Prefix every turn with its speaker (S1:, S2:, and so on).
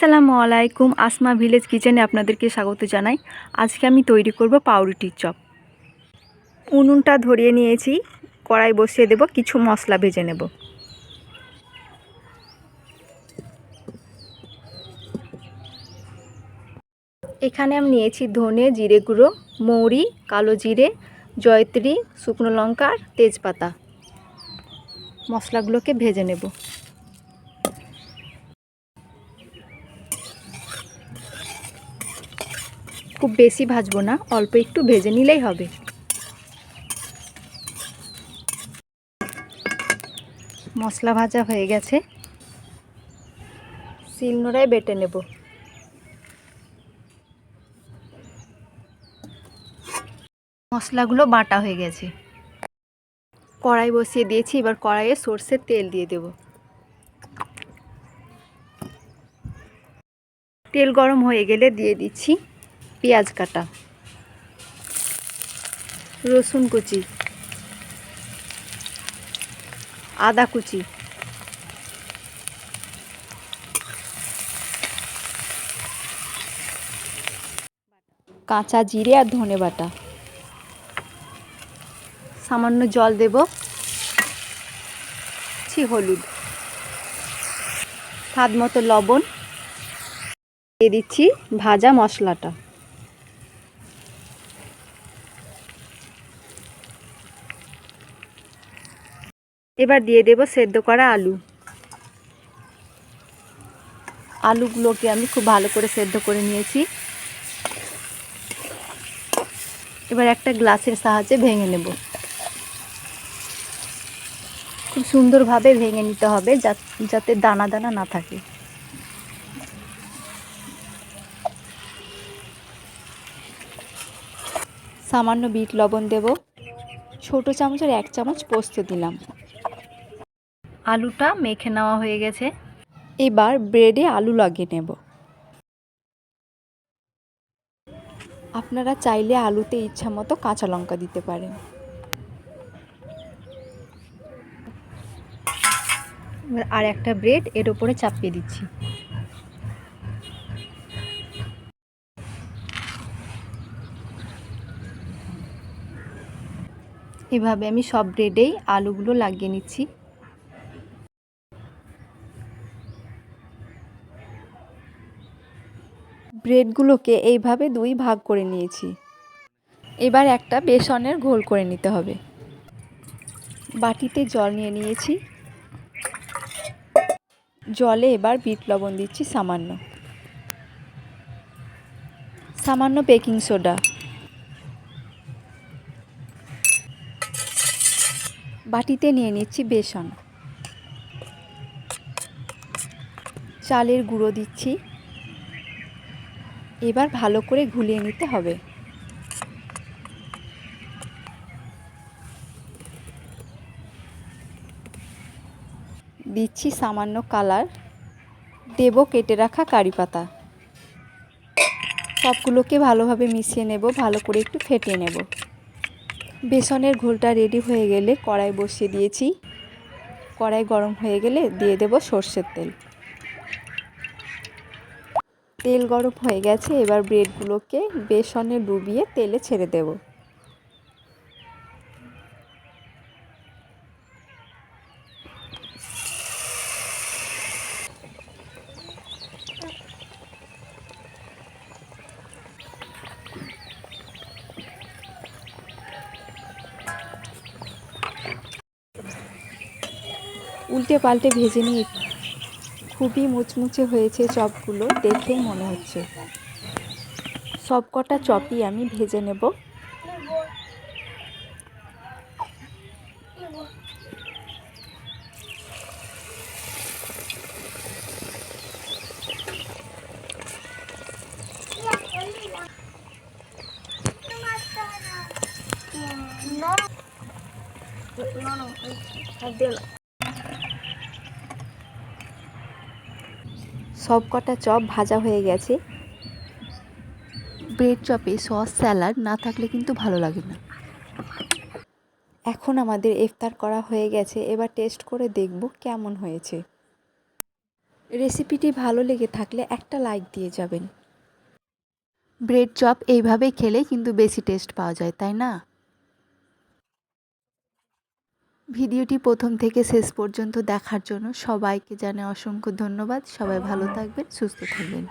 S1: আসসালামু আলাইকুম আসমা ভিলেজ কিচেনে আপনাদেরকে স্বাগত জানাই। আজকে আমি তৈরি করব পাউরুটির চপ। উনুনটা ধরিয়ে নিয়েছি, কড়াই বসিয়ে দেব, কিছু মশলা ভেজে নেব। এখানে আমি নিয়েছি ধনে জিরে গুঁড়ো, মৌরি, কালো জিরে, জয়ত্রী, শুকনো লঙ্কা তেজপাতা। মশলাগুলোকে ভেজে নেব। খুব বেশি ভাজবো না, অল্প একটু ভেজে নিলেই হবে। মশলা ভাজা হয়ে গেছে। শিলনোড়ায় বেটে নেব। মশলাগুলো বাটা হয়ে গেছে। কড়াই বসিয়ে দিয়েছি, এবার কড়াইয়ে সর্ষের তেল দিয়ে দেব। তেল গরম হয়ে গেলে দিয়ে দিচ্ছি। পেঁয়াজ কাটা। রসুন কুচি। আদা কুচি। কাঁচা জিরে আর ধনে বাটা। সামান্য জল দেব। ছি, হলুদ। স্বাদ মতো লবণ। দিয়ে দিচ্ছি ভাজা মশলাটা। এবার দিয়ে দেব সেদ্ধ করা আলু। আলুগুলোকে আমি খুব ভালো করে সেদ্ধ করে নিয়েছি। এবার একটা গ্লাসের সাহায্যে ভেঙে নেব। খুব সুন্দরভাবে ভেঙে নিতে হবে যাতে দানা দানা না থাকে। সামান্য বিট লবণ দেব। ছোট চামচের এক চামচ পোস্ত দিলাম। আলুটা মেখে নেওয়া হয়ে গেছে। এবার ব্রেডে আলু লাগিয়ে নেব। আপনারা চাইলে আলুতে ইচ্ছা মতো কাঁচা লঙ্কা দিতে পারেন। আর একটা ব্রেড এর উপরে চাপিয়ে দিচ্ছি। এভাবে আমি সব ব্রেডেই আলুগুলো লাগিয়ে নিচ্ছি। ব্রেডগুলোকে এইভাবে দুই ভাগ করে নিয়েছি। এবার একটা বেসনের ঘোল করে নিতে হবে। বাটিতে জল নিয়ে নিয়েছি। জলে এবার বিট লবণ দিচ্ছি সামান্য। সামান্য বেকিং সোডা। বাটিতে নিয়ে নিচ্ছি বেসন। চালের গুঁড়ো দিচ্ছি। এবার ভালো করে ঘুলিয়ে নিতে হবে। দিচ্ছি সামান্য কালার। দেব কেটে রাখা কারি পাতা। সবগুলোকে ভালোভাবে মিশিয়ে নেব, ভালো করে একটু ফেটিয়ে নেব। বেসনের ঘোলটা রেডি হয়ে গেলে কড়াই বসিয়ে দিয়েছি। কড়াই গরম হয়ে গেলে দিয়ে দেব সর্ষের তেল। তেল গরম হয়ে গেছে, এবার ব্রেডগুলোকে বেসনে ডুবিয়ে তেলে ছেড়ে দেব। উল্টে পাল্টে ভেজে নিয়ে খুবই মুচমুচে হয়েছে চপগুলো দেখেই মনে হচ্ছে সব কটা চপই আমি ভেজে নেব
S2: No, no, no.
S1: সব কটা চপ ভাজা হয়ে গেছে। ব্রেড চপে সস স্যালাড না থাকলে কিন্তু ভালো লাগে না। এখন আমাদের ইফতার করা হয়ে গেছে। এবার টেস্ট করে দেখব কেমন হয়েছে। রেসিপিটি ভালো লেগে থাকলে একটা লাইক দিয়ে যাবেন। ব্রেড চপ এইভাবে খেলে কিন্তু বেশি টেস্ট পাওয়া যায় তাই না? ভিডিওটি প্রথম থেকে শেষ পর্যন্ত দেখার জন্য সবাইকে জানে অসংখ্য ধন্যবাদ। সবাই ভালো থাকবেন, সুস্থ থাকবেন।